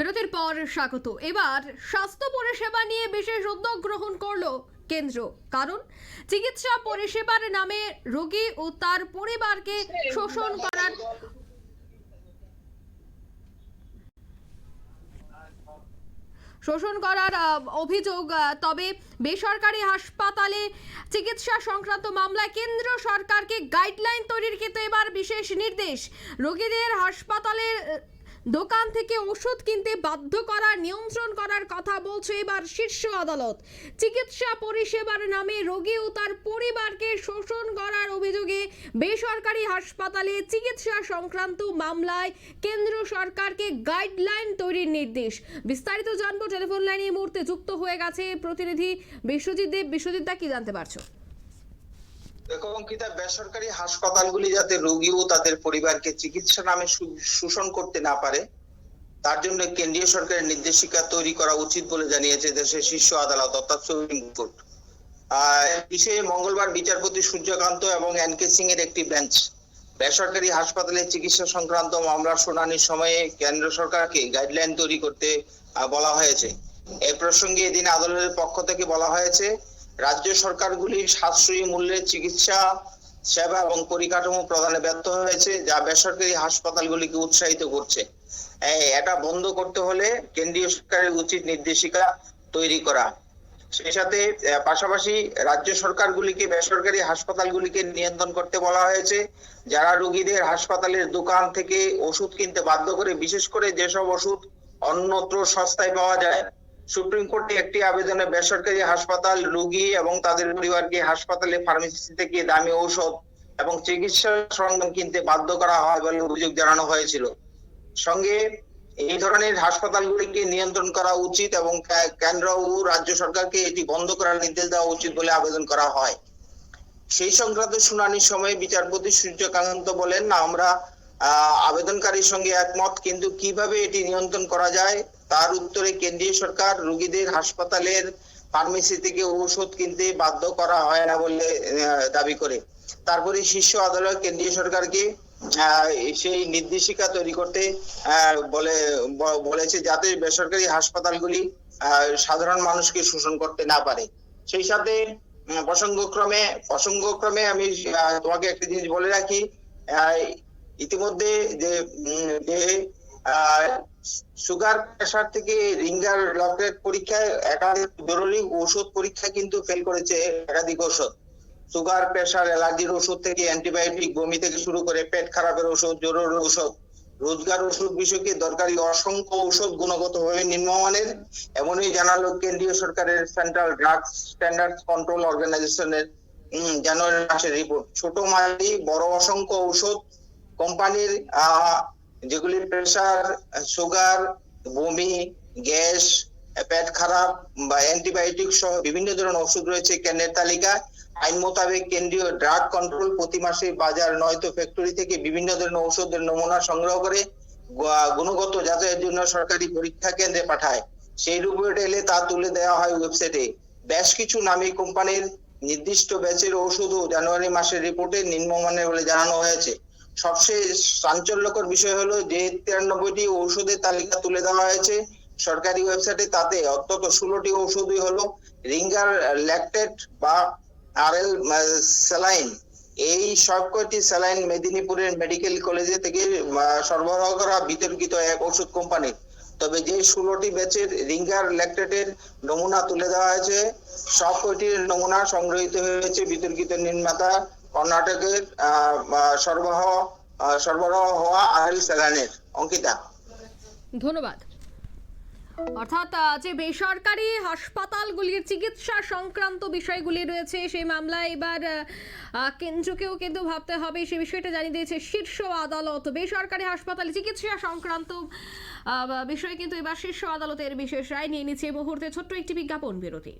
বিরতির পর স্বাগত। এবার স্বাস্থ্য পরিষেবা নিয়ে বিশেষ উদ্যোগ গ্রহণ করল কেন্দ্র। কারণ চিকিৎসা পরিষেবার নামে রোগী ও তার পরিবারকে শোষণ করার শোষণ করার অভিযোগ তবে বেসরকারি হাসপাতালে চিকিৎসা সংক্রান্ত মামলায় কেন্দ্র সরকারকে গাইডলাইন তৈরির ক্ষেত্রে এবার বিশেষ নির্দেশ। রোগীদের হাসপাতালের দোকান থেকে ওষুধ কিনতে বাধ্য করা নিয়ন্ত্রণ করার কথা বলছে এবার শীর্ষ আদালত। চিকিৎসা পরিষেবার নামে রোগী ও তার পরিবারকে শোষণ করার অভিযোগে বেসরকারি হাসপাতালে চিকিৎসা সংক্রান্ত মামলায় কেন্দ্র সরকারকে গাইডলাইন তৈরির নির্দেশ। বিস্তারিত জানব টেলিফোন লাইনে মুহূর্তে যুক্ত হয়ে গেছে প্রতিনিধি বিশ্বজিৎ দেব। বিশ্বজিৎ দা, কি জানতে পারছ? অঙ্কিতা বেসরকারি হাসপাতালগুলি যাতে রোগী ও তাদের পরিবারকে চিকিৎসা নামে শোষণ করতে না পারে, তার জন্য কেন্দ্রীয় সরকারের নির্দেশিকা তৈরি করা উচিত বলে জানিয়েছে দেশের শীর্ষ আদালত, অর্থাৎ সুপ্রিম কোর্ট। বিষয়ে মঙ্গলবার বিচারপতি সূর্যকান্ত এবং এন কে সিং এর একটি বেঞ্চ, বেসরকারি হাসপাতালে চিকিৎসা সংক্রান্ত মামলার শুনানির সময়ে কেন্দ্র সরকারকে গাইডলাইন তৈরি করতে বলা হয়েছে। এ প্রসঙ্গে এদিন আদালতের পক্ষ থেকে বলা হয়েছে রাজ্য সরকারগুলি সাশ্রয়ী মূল্যের চিকিৎসা, সেবা এবং পরিকাঠামো প্রদানে ব্যর্থ হয়েছে, যা বেসরকারি হাসপাতালগুলিকে উৎসাহিত করছে। এটা বন্ধ করতে হলে কেন্দ্রীয় সরকারের উচিত নির্দেশিকা তৈরি করা। সেই সাথে পাশাপাশি রাজ্য সরকারগুলিকে বেসরকারি হাসপাতালগুলিকে নিয়ন্ত্রণ করতে বলা হয়েছে, যারা রোগীদের হাসপাতালের দোকান থেকে ওষুধ কিনতে বাধ্য করে, বিশেষ করে যেসব ওষুধ অন্যত্র সস্তায় পাওয়া যায় সুপ্রিম কোর্টে একটি আবেদনে বেসরকারি হাসপাতাল, রোগী এবং তাদের পরিবারকে হাসপাতালে ফার্মেসি থেকে দামি ঔষধ এবং চিকিৎসা সরঞ্জাম কিনতে বাধ্য করা হয় বলে অভিযোগ জানানো হয়েছিল। সঙ্গে এই ধরনের হাসপাতালগুলিকে নিয়ন্ত্রণ করা উচিত এবং কেন্দ্র ও রাজ্য সরকারকে এটি বন্ধ করার নির্দেশ দেওয়া উচিত বলে আবেদন করা হয়। সেই সংক্রান্ত শুনানির সময় বিচারপতি সূর্যকান্ত বলেন না আমরা আবেদনকারীর সঙ্গে একমত, কিন্তু কীভাবে এটি নিয়ন্ত্রণ করা যায়, তার উত্তরে কেন্দ্রীয় সরকার রোগীদের হাসপাতালের ফার্মেসি থেকে ঔষধ কিনতে বাধ্য করা হয় না বলে দাবি করে। তারপরে শীর্ষ আদালত কেন্দ্রীয় সরকারকে সেই নির্দেশিকা তৈরি করতে বলে বলেছে যাতে বেসরকারি হাসপাতালগুলি সাধারণ মানুষকে শোষণ করতে না পারে। সেই সাথে প্রসঙ্গক্রমে প্রসঙ্গক্রমে আমি তোমাকে একটা জিনিস বলে রাখি ইতিমধ্যে যে সুগার প্রেসার থেকে রিঙ্গার লকেট পরীক্ষায় একাধিক জরুরি ওষুধ পরীক্ষা কিন্তু ফেল করেছে একাধিক ওষুধ সুগার প্রেসার, অ্যালার্জির ওষুধ থেকে অ্যান্টিবায়োটিক, বমি থেকে শুরু করে পেট খারাপের ওষুধ জরুরি ওষুধ রোজগার ওষুধ বিষয়কে দরকারি অসংখ্য ঔষধ গুণগতভাবে নিম্নমানের এমনই জানালো কেন্দ্রীয় সরকারের সেন্ট্রাল ড্রাগ স্ট্যান্ডার্ড কন্ট্রোল অর্গানাইজেশনের জানুয়ারি মাসের রিপোর্ট ছোট মাঝারি, বড় অসংখ্য ঔষধ কোম্পানির যেগুলি প্রেসার সুগার বমি, গ্যাস, পেট খারাপ বা অ্যান্টিবায়োটিক সহ বিভিন্ন ধরনের ওষুধ রয়েছে কেন্দ্রের তালিকায়। আইন মোতাবেক কেন্দ্রীয় ড্রাগ কন্ট্রোল প্রতি মাসে বাজার, নয়তো ফ্যাক্টরি থেকে বিভিন্ন ধরনের ওষুধের নমুনা সংগ্রহ করে গুণগত যাচাইয়ের জন্য সরকারি পরীক্ষা কেন্দ্রে পাঠায়। সেই রিপোর্ট এলে তা তুলে দেওয়া হয় ওয়েবসাইটে বেশ কিছু নামী কোম্পানির নির্দিষ্ট ব্যাচের ওষুধও জানুয়ারি মাসের রিপোর্টে নিম্নমানের বলে জানানো হয়েছে। সবচেয়ে চাঞ্চল্যকর বিষয় হলো যে তিরানব্বইটি ঔষধের তালিকা তুলে দেওয়া হয়েছে। সরকারি ওয়েবসাইটে তাতে অন্তত ষোলোটি ঔষধই হলো রিঙ্গার ল্যাকটেট বা আরএল স্যালাইন। এই সব সবকটি স্যালাইন মেদিনীপুরের মেডিকেল কলেজে থেকে সরবরাহ করা বিতর্কিত এক ওষুধ কোম্পানি তবে যে ষোলোটি ব্যাচের রিঙ্গার ল্যাকটেটের নমুনা তুলে দেওয়া হয়েছে, সব কয়টির নমুনা সংগ্রহিত হয়েছে বিতর্কিত নির্মাতা কর্ণাটকের সরবরাহ সরবরাহ হওয়া আরএল স্যালাইনের অঙ্কিতা। ধন্যবাদ। অর্থাৎ যে বেসরকারি হাসপাতালগুলির চিকিৎসা সংক্রান্ত বিষয়গুলি রয়েছে, সেই মামলায় এবার কেন্দ্রকেও কিন্তু ভাবতে হবে। সে বিষয়টা জানিয়ে দিয়েছে শীর্ষ আদালত। বেসরকারি হাসপাতালে চিকিৎসা সংক্রান্ত বিষয়ে কিন্তু এবার শীর্ষ আদালতের বিশেষ রায় নিয়ে নিচ্ছে মুহূর্তে ছোট্ট একটি বিজ্ঞাপন বিরতি।